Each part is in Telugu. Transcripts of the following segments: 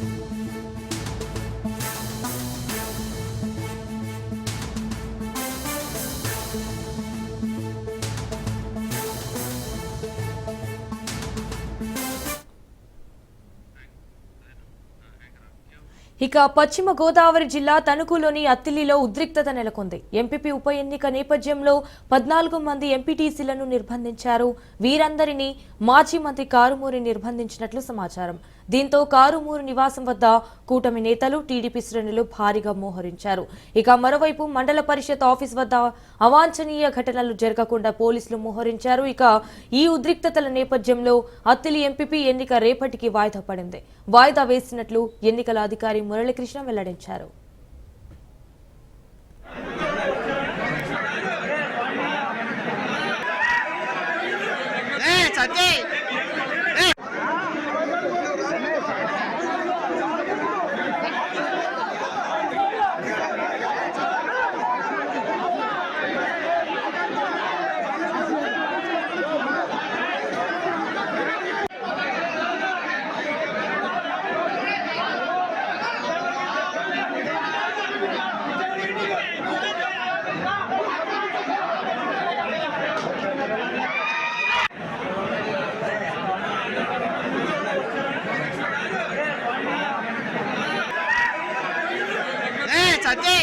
Música ఇక పశ్చిమ గోదావరి జిల్లా తణుకులోని అత్తిలిలో ఉద్రిక్తత నెలకొంది. ఎంపీపీ ఉప ఎన్నిక నేపథ్యంలో పద్నాలుగు మంది ఎంపీటీసీలను నిర్బంధించారు. వీరందరినీ మాజీ మంత్రి కారుమూరి నిర్బంధించినట్లు సమాచారం. దీంతో కారుమూరి నివాసం వద్ద కూటమి నేతలు టీడీపీ శ్రేణులు భారీగా మోహరించారు. ఇక మరోవైపు మండల పరిషత్ ఆఫీస్ వద్ద అవాంఛనీయ ఘటనలు జరగకుండా పోలీసులు మోహరించారు. ఇక ఈ ఉద్రిక్తతల నేపథ్యంలో అత్తిలి ఎంపీపీ ఎన్నిక రేపటికి వాయిదా పడింది. వాయిదా వేసినట్లు ఎన్నికల అధికారి మురళీకృష్ణ వెల్లడించారు. సత్య! ఏ సత్య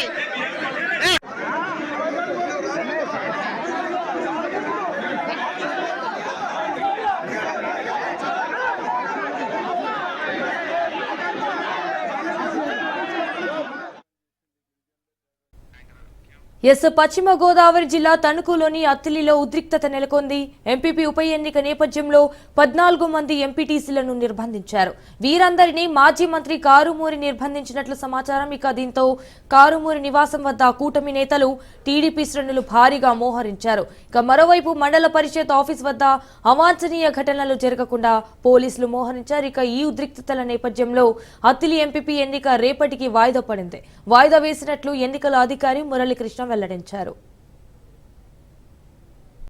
ఎస్ పశ్చిమ గోదావరి జిల్లా తణుకులోని అత్తిలిలో ఉద్రిక్తత నెలకొంది. ఎంపీపీ ఉప ఎన్నిక నేపథ్యంలో పద్నాలుగు మంది ఎంపీటీసీలను నిర్బంధించారు. వీరందరినీ మాజీ మంత్రి కారుమూరి నిర్బంధించినట్లు సమాచారం. ఇక దీంతో కారుమూరి నివాసం వద్ద కూటమి నేతలు టీడీపీ శ్రేణులు భారీగా మోహరించారు. ఇక మరోవైపు మండల పరిషత్ ఆఫీస్ వద్ద అవాంఛనీయ ఘటనలు జరగకుండా పోలీసులు మోహరించారు. ఇక ఈ ఉద్రిక్తతల నేపథ్యంలో అత్తిలి ఎంపీపీ ఎన్నిక రేపటికి వాయిదా పడింది. వాయిదా వేసినట్లు ఎన్నికల అధికారి మురళీకృష్ణ వెల్లడించారు.